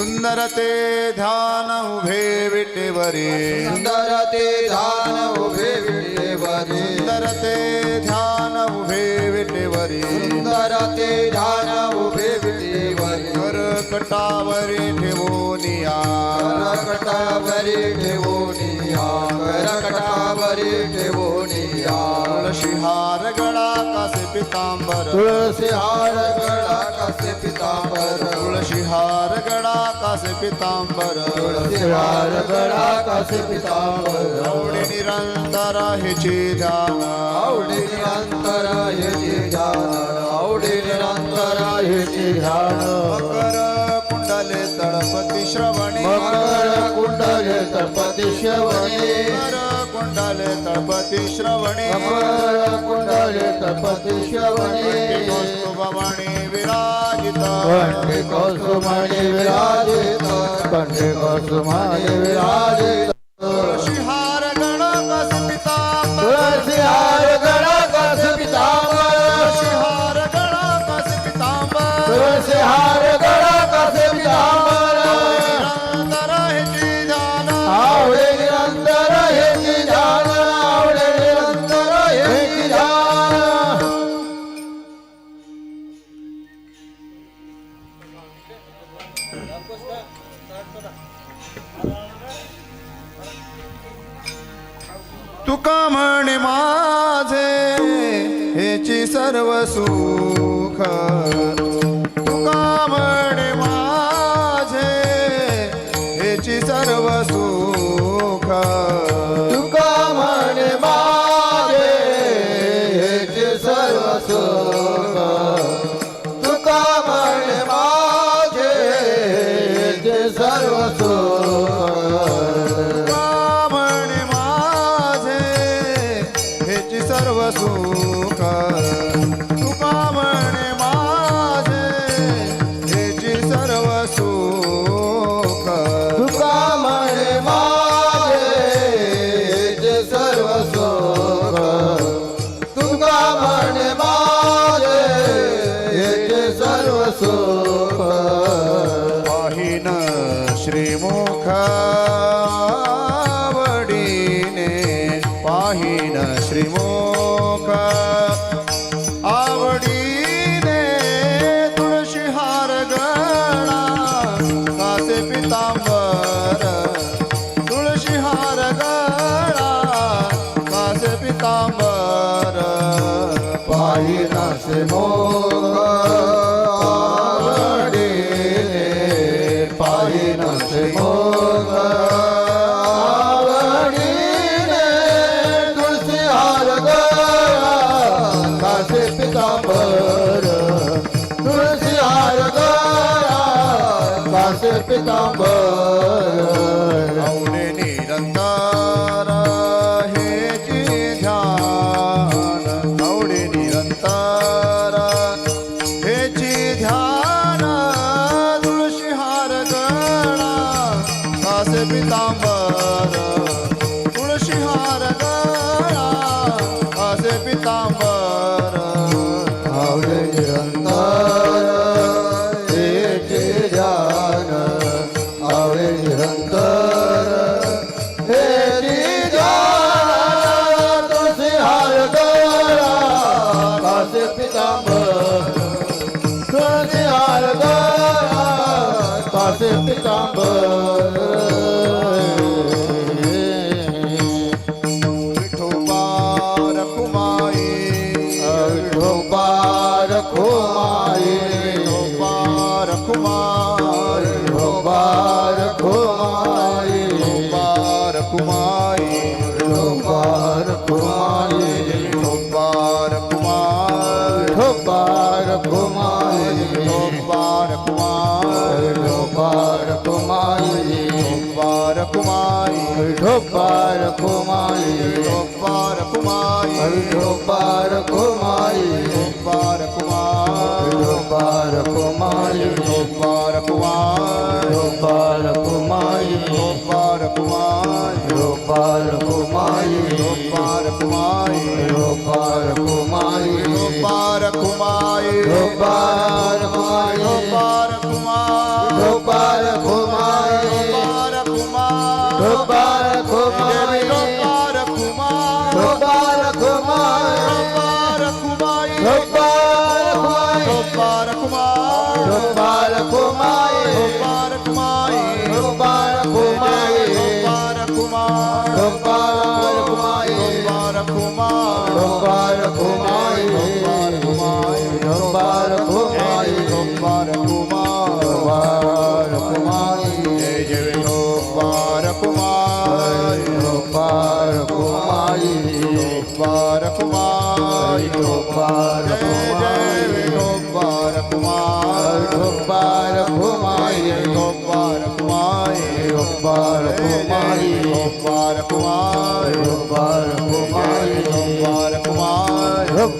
सुंदर ते ध्यान उभे विटेवरी सुंदर ते ध्यान उभे विटेवरी सुंदर ते ध्यान उभे विटेवरी सुंदर ते ध्यान उभे विटेवरी कर कटावरी ठेवोनिया करकटावरी ठेवोनिया करकटावरी ठेवोनिया तुळशी हार गळा कासे पितांबर। तुळसी हार गळा कसे पितांबर। तुळशी हार कासे पितांबर. तुळसी हार गळा कसे पितांबर. आवडी निरंतर हिची ध्यान. आवडी निरंतर ह्याचे ध्यान. आवडी निरंतर ह्याचे ध्यान. मकर कुंडले तळपती श्रवणी. मकर कुंडले तळपती श्रवणे. कुंडले तळपती श्रवणी मकर कुंडले तळपती श्रवणे कौस्तुभमणी विराजित कंठे कौसुमाने विराजित कंठे कौसुमाने विराजित सर्व सुख. तुका म्हणे माझे हेची सर्व सुख. Sri पितांबर तुळशीहार गळा असे पितांबर. आवडे निरंतर हे जान आवडे निरंतर हे जान तुळशीहार गळा असे पितांबर. तुळशीहार गळा असे पितांबर. પાર કુમારી પાર કુમાર પાર કુમારી પાર કુમાર પાર કુમારી પાર કુમાર પાર કુમારી પાર કુમારી પાર કુમારી પાર કુમારી પાર કુમારી પાર કુમાર પાર કુમારી પાર કુમાર બાળકો માએ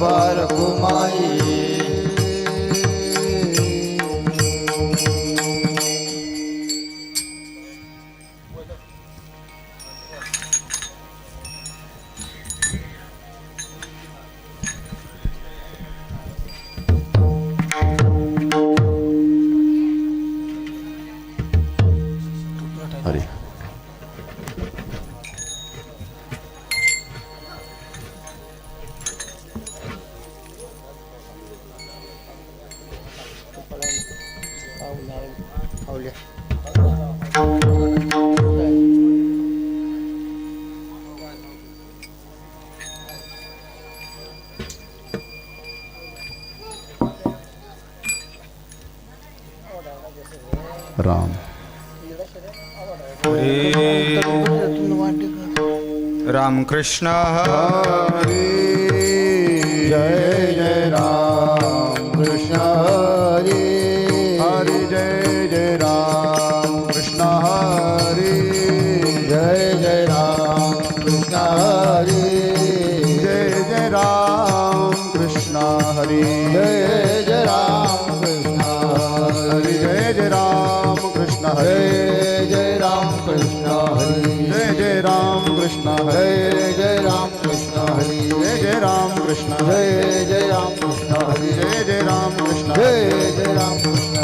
પર ગુમાઈ राम। रामकृष्ण हरे। जय राम कृष्ण जय जय राम कृष्ण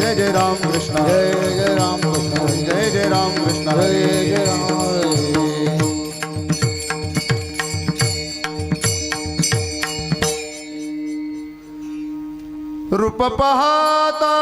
जय जय राम कृष्ण जय जय राम कृष्ण जय जय राम कृष्ण जय जय राम। रूप पहातालोचणी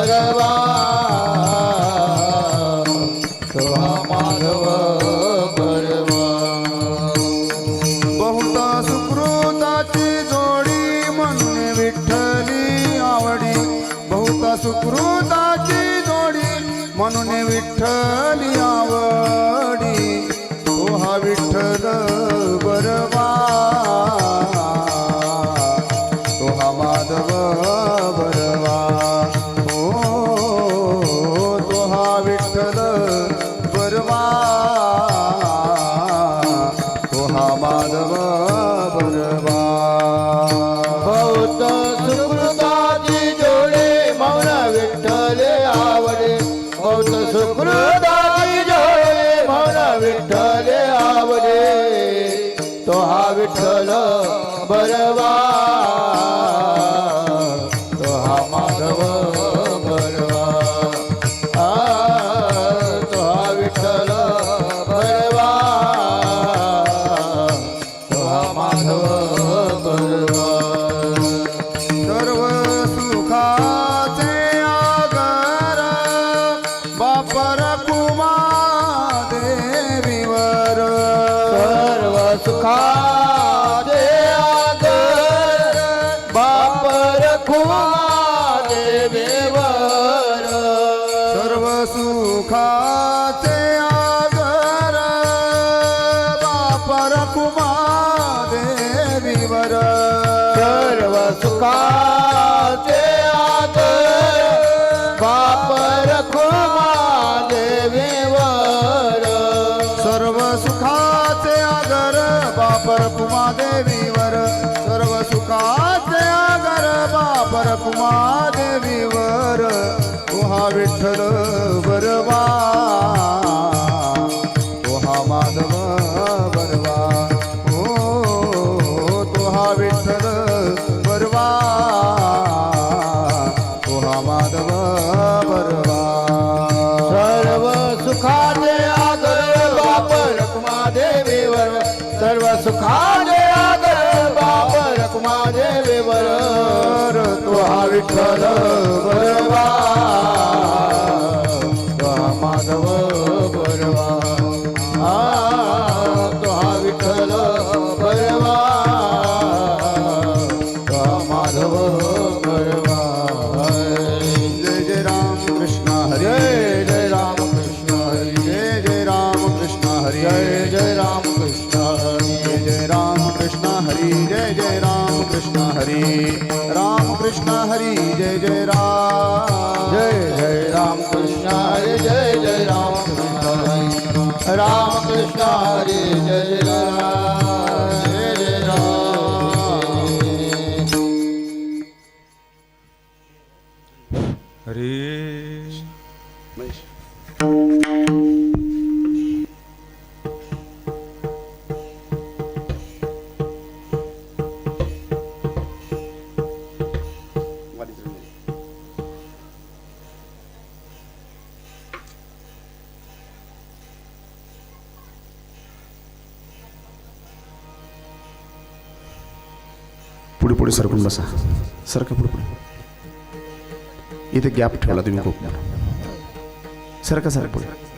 Bhagavan. तो हा विठ्ठल बरवा. तो हा माधव बरवा. आ तो विठ्ठल बरवा. तो हा बरवा. सर्व सुखाचे आगर बापर कुमार love. રામકૃષ્ણ હરે જય पुढे पुढे सरकून बसा. सरका पुढे पुढे. इथे गॅप ठेवला तुम्ही खूप. सरका सरक पुढे.